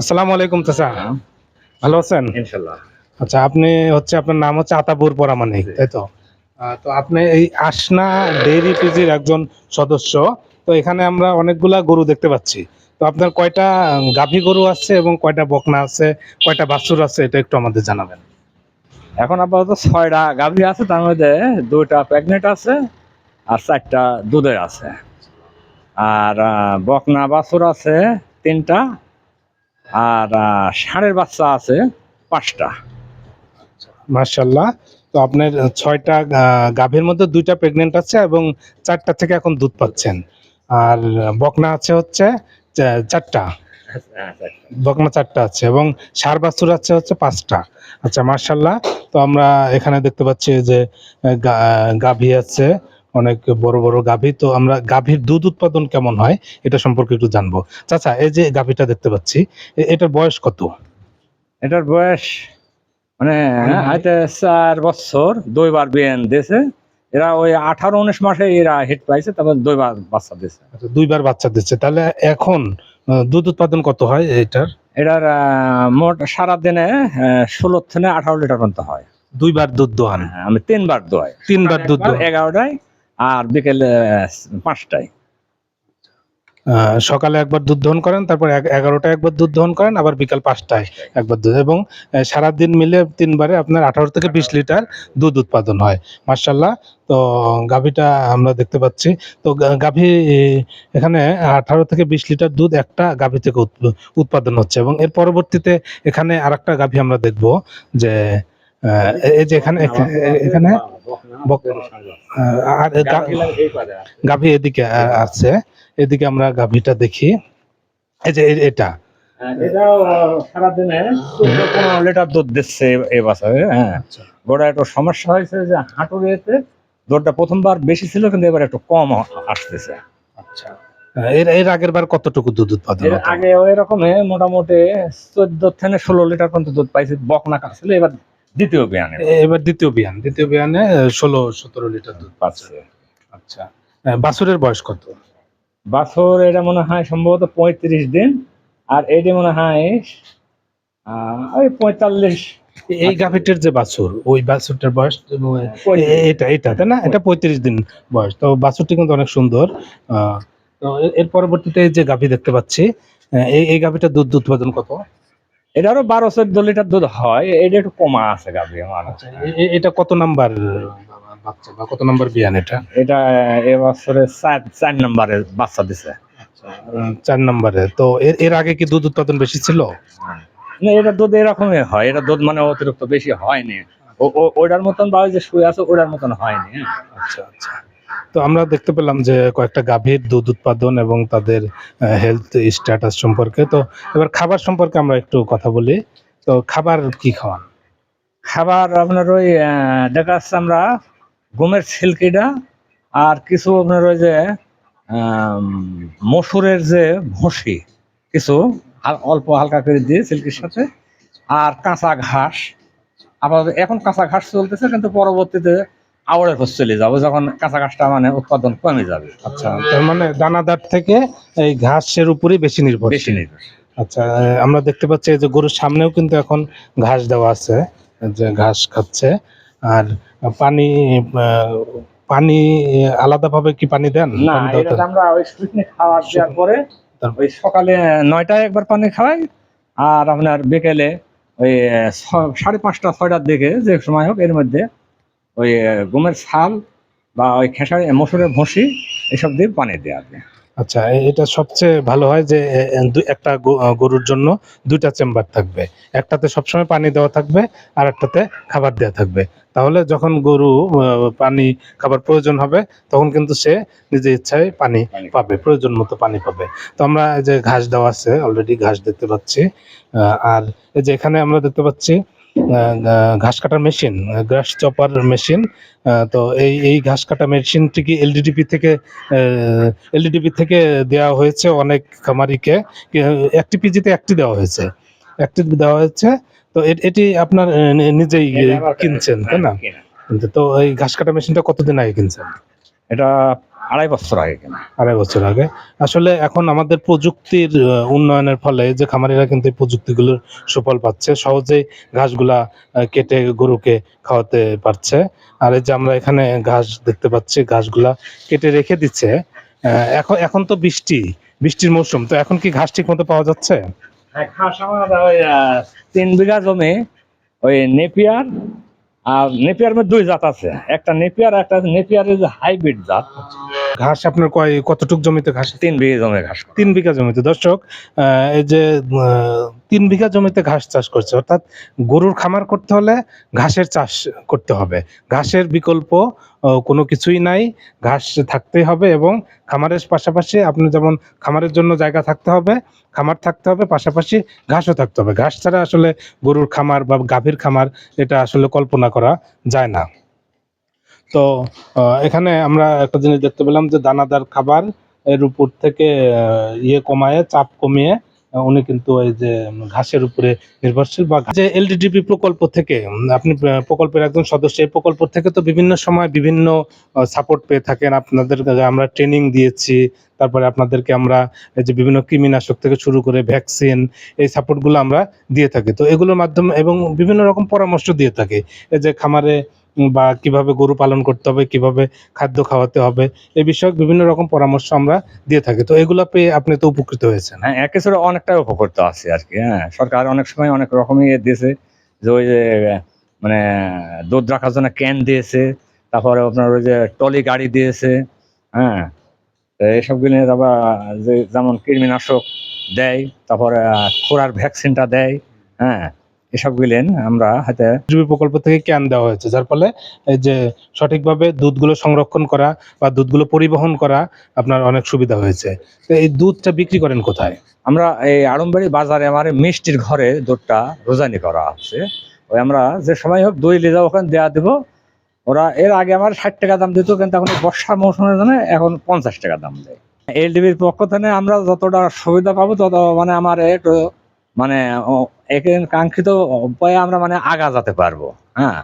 আসসালামু আলাইকুম চাচা। ভালো আছেন? ইনশাল্লাহ। আচ্ছা আপনি হচ্ছে আপনার নাম হচ্ছে আতাবুর পরামানিক তাই তো? তো আপনি এই আসনা ডেইরি পিজির একজন সদস্য তো এখানে আমরা অনেকগুলা গরু দেখতে পাচ্ছি। তো আপনার কয়টা গাভী গরু আছে এবং কয়টা বকনা আছে কয়টা বাছুর আছে এটা একটু আমাদের জানাবেন। এখন আপাতত ছয়টা গাভী আছে তার মধ্যে দুইটা প্রেগনেন্ট আছে আর চারটা দুধের আছে। আর বকনা বাছুর আছে তিনটা। আর ষাঁড়ের বাচ্চা আছে পাঁচটা। মার্শাল্লাহ তো আপনার ছয়টা গাভীর মধ্যে দুইটা প্রেগনেন্ট আছে এবং চারটা থেকে এখন দুধ পাচ্ছেন। আর বকনা আছে হচ্ছে চারটা। বকনা চারটা আছে এবং সার বাছুর আছে হচ্ছে পাঁচটা। আচ্ছা মার্শাল্লাহ তো আমরা এখানে দেখতে পাচ্ছি যে গাভী আছে অনেক বড় বড় গাভী। তো আমরা গাভীর দুধ উৎপাদন কেমন হয় এটা সম্পর্কে একটু জানব। চাচা এই যে গাভীটা দেখতে পাচ্ছি এটার বয়স কত? এটার বয়স মানে হয়তো চার বছর দুইবার বিয়ান দিয়েছে। এরা ওই আঠারো উনিশ মাসে এরা হিট পাইছে তারপর দুইবার বাচ্চা দিয়েছে। আচ্ছা, দুইবার বাচ্চা দিচ্ছে। তাহলে এখন দুধ উৎপাদন কত হয় এটার? এটার আহ, মোট সারাদিনে ষোলো থেকে আঠারো লিটার পর্যন্ত হয়। দুইবার দুধ দোহান। হ্যাঁ, আমি তিনবার দোয়াই তিনবার দুধ এগারোটায় আর বিকেলে পাঁচটায়। সকালে একবার দুধ দহন করেন, তারপর এগারোটায় একবার দুধ দহন করেন, আবার বিকাল পাঁচটায় একবার দুধ এবং সারাদিন মিলে তিনবারে আপনার আঠারো থেকে বিশ লিটার দুধ উৎপাদন হয়। মার্শাল্লাহ তো গাভীটা আমরা দেখতে পাচ্ছি। তো গাভী, এখানে আঠারো থেকে বিশ লিটার দুধ একটা গাভী থেকে উৎ- উৎপাদন হচ্ছে। এবং এর পরবর্তীতে এখানে আরেকটা গাভী আমরা দেখব যে আহ, এই যে এখানে আর গাভী এদিকে আছে। এদিকে আমরা গাভীটা দেখি। এই যে এটা। হ্যাঁ, লিটার দুধ দিচ্ছে এ- এ বছরে হ্যাঁ। একটু সমস্যা হয়েছে যে হাঁটুর দুধটা প্রথমবার বেশি ছিল কিন্তু এবার একটু কম আসতেছে। আচ্ছা। এর এর আগের বার কতটুকু দুধ উৎপাদন এর আগে ওই রকম মোটামুটি চোদ্দ থেকে ষোলো লিটার পর্যন্ত দুধ পাইছে বকনা কাছিল এবার দ্বিতীয় বিয়ানে। এবার দ্বিতীয় বিয়ান। দ্বিতীয় বিয়ানে ষোলো সতেরো লিটার দুধ পাচ্ছে। আচ্ছা। বাছুরের বয়স কত? বাছর এটা মনে হয় সম্ভবত পঁয়ত্রিশ দিন। আর এইটা মনে হয় ওই পঁয়তাল্লিশ। এই গাভীটির যে বাছুর ওই বাছুরটার বয়স এ- এটা এটা তাই না? এটা পঁয়ত্রিশ দিন বয়স। তো বাছুরটি কিন্তু অনেক সুন্দর। আহ, তো এর- এর পরবর্তীতে যে গাভী দেখতে পাচ্ছি এই এই গাভীটার দুধ উৎপাদন কত? এটারও বারো চোদ্দ লিটার দুধ হয় এটা একটু কমা আছে গাভি আমার। আচ্ছা এটা কত নাম্বার বাচ্চা বা কত নাম্বার বিয়ান এটা? এটা এবছরে চার চার নম্বরের বাচ্চা দিছে। চার নম্বরে। তো এর আগে কি দুধ উৎপাদন বেশি ছিল? না এটা দুধ এরকমই হয়। এটা দুধ মানে অতিরিক্ত বেশি হয়নি। ওটার মতন বা যে শুয়ে আছে ওটার মতন হয়নি। হ্যাঁ। আচ্ছা আচ্ছা। তো আমরা দেখতে পেলাম যে কয়েকটা গাভীর দুধ উৎপাদন এবং তাদের হেলথ স্ট্যাটাস সম্পর্কে। তো এবার খাবার সম্পর্কে আমরা একটু কথা বলি। তো খাবার কি খাওয়ান? খাবার আপনার ওই দেখা আমরা গমের ছিলকিটা আর কিছু আপনার ওই যে মসুরের যে ভুসি, কিছু অল্প হালকা করে দিয়ে সিল্কির সাথে, আর কাঁচা ঘাস। আপাতত এখন কাঁচা ঘাস চলতেছে, কিন্তু পরবর্তীতে আওয়ারের পর চলে যাব যখন কাঁচা ঘাসটা মানে উৎপাদন কমে যাবে। আচ্ছা তার মানে দানাদার থেকে এই ঘাসের উপরই বেশি নির্ভর বেশি নির্ভর আচ্ছা আমরা দেখতে পাচ্ছি যে গরুর সামনেও কিন্তু এখন ঘাস দেওয়া আছে যে ঘাস খাচ্ছে। আর পানি পানি আলাদাভাবে কি পানি দেন? না? এটা আমরা ওই শুকনো খাবার দেওয়ার পরে ওই সকালে নয়টায় একবার পানি খাওয়াই আর আপনার বিকেলে ওই সাড়ে পাঁচটা ছয়টার দিকে যে সময় হোক এর মধ্যে ওই গমের ছাল বা ওই খেসারি মসুরের ভুসি এসব দিয়ে পানি দেওয়া যায়। আচ্ছা এটা সবচেয়ে ভালো হয় যে একটা গরুর জন্য দুইটা চেম্বার থাকবে। একটাতে সবসময় পানি দেওয়া থাকবে আর একটাতে খাবার দেওয়া থাকবে। তাহলে যখন গরু পানি খাবার প্রয়োজন হবে তখন কিন্তু সে নিজের ইচ্ছায় পানি পাবে প্রয়োজন মতো পানি পাবে। তো আমরা এই যে ঘাস দেওয়া আছে অলরেডি ঘাস দেখতে পাচ্ছি। আর এই যে এখানে আমরা দেখতে পাচ্ছি ঘাস কাটার মেশিন ঘাস চপার মেশিন তো এই এই ঘাস কাটা মেশিনটি কি এলডিডিপি থেকে এলডিডিপি থেকে দেওয়া হয়েছে অনেক খামারিকে? একটি পিজিতে একটি দেওয়া হয়েছে। একটি দেওয়া হয়েছে তো এটি আপনার নিজেই কিনছেন তাই না? তো এই ঘাস কাটা মেশিনটা কতদিন আগে কিনছেন? এটা আড়াই বছর আগে কেনা? আড়াই বছর আগে। আসলে এখন আমাদের প্রযুক্তির উন্নয়নের ফলে যে খামারিরা কিন্তু এই প্রযুক্তিগুলোর সুফল পাচ্ছে সহজেই ঘাসগুলা কেটে গরুকে খাওয়াতে পারছে। আর এই যে আমরা এখানে ঘাস দেখতে পাচ্ছি ঘাসগুলা কেটে রেখে দিচ্ছে। এখন এখন তো বৃষ্টি বৃষ্টির মৌসুম তো এখন কি ঘাস ঠিক মতো পাওয়া যাচ্ছে? হ্যাঁ, ঘাস আমার ওই তিন বিঘা জমি ওই নেপিয়ার আর নেপিয়ার মধ্যে দুই জাত আছে। একটা নেপিয়ার একটা নেপিয়ারের যে হাইব্রিড জাত। ঘাস আপনার কয় কতটুক জমিতে ঘাস? তিন বিঘা জমি ঘাস তিন বিঘা জমিতে। দর্শক আহ, এই যে তিন বিঘা জমিতে ঘাস চাষ করছে অর্থাৎ গরুর খামার করতে হলে ঘাসের চাষ করতে হবে। ঘাসের বিকল্প কোনো কিছুই নাই। ঘাস থাকতেই হবে এবং খামারের পাশাপাশি আপনি যেমন খামারের জন্য জায়গা থাকতে হবে, খামার থাকতে হবে, পাশাপাশি ঘাসও থাকতে হবে। ঘাস ছাড়া আসলে গরুর খামার বা গাভীর খামার এটা আসলে কল্পনা করা যায় না। তো এখানে আমরা একটা জিনিস দেখতে পেলাম যে দানাদার খাবার এর উপর থেকে ইয়ে কমায়, চাপ কমিয়ে উনি কিন্তু এই যে ঘাসের উপরে নির্ভরশীল বা যে এলডিডিপি প্রকল্প থেকে আপনি প্রকল্পের একজন সদস্য, এই প্রকল্প থেকে তো বিভিন্ন সময় বিভিন্ন সাপোর্ট পেয়ে থাকেন। আপনাদের আমরা ট্রেনিং দিয়েছি। তারপরে আপনাদেরকে আমরা এই যে বিভিন্ন কৃমিনাশক থেকে শুরু করে ভ্যাকসিন এই সাপোর্টগুলো আমরা দিয়ে থাকি। তো এগুলোর মাধ্যমে এবং বিভিন্ন রকম পরামর্শ দিয়ে থাকি। এই যে খামারে বা কীভাবে গরু পালন করতে হবে, কীভাবে খাদ্য খাওয়াতে হবে এই বিষয়ক বিভিন্ন রকম পরামর্শ আমরা দিয়ে থাকি। তো এগুলো পেয়ে আপনি তো উপকৃত হয়েছেন। হ্যাঁ এক কিছুটা অনেকটাই উপকৃত আছে আর কি হ্যাঁ। সরকার অনেক সময় অনেক রকমই দিয়েছে যে ওই যে মানে দুধ রাখার জন্য ক্যান দিয়েছে, তারপরে আপনার ওই যে টলি গাড়ি দিয়েছে হ্যাঁ। তো এইসবগুলো আবার যে যেমন কৃমিনাশক দেয়, তারপরে খোরার ভ্যাকসিনটা দেয় হ্যাঁ। এসব গুলেন আমরা হাতে জুবি প্রকল্প থেকে ক্যান দেওয়া হয়েছে যার ফলে যে সঠিকভাবে দুধগুলো সংরক্ষণ করা বা দুধগুলো পরিবহন করা আপনার অনেক সুবিধা হয়েছে। তো এই দুধটা বিক্রি করেন কোথায়? আমরা এই আড়ম্বাড়ি বাজারে আমার মিষ্টির ঘরে দুধটা রোজানি করা আছে। ওই আমরা যে সময় হোক দই লিজা ওখানে দেওয়া দেবো। ওরা এর আগে আমার ষাট টাকা দাম দিত কিন্তু এখন বর্ষার মৌসুমের জন্য এখন পঞ্চাশ টাকা দাম দেয়। এল এলডিবির পক্ষ থেকে আমরা যতটা সুবিধা পাবো তত মানে আমার একটু মানে কাঙ্ক্ষিত উপায়ে আমরা মানে আগা যেতে পারব হ্যাঁ?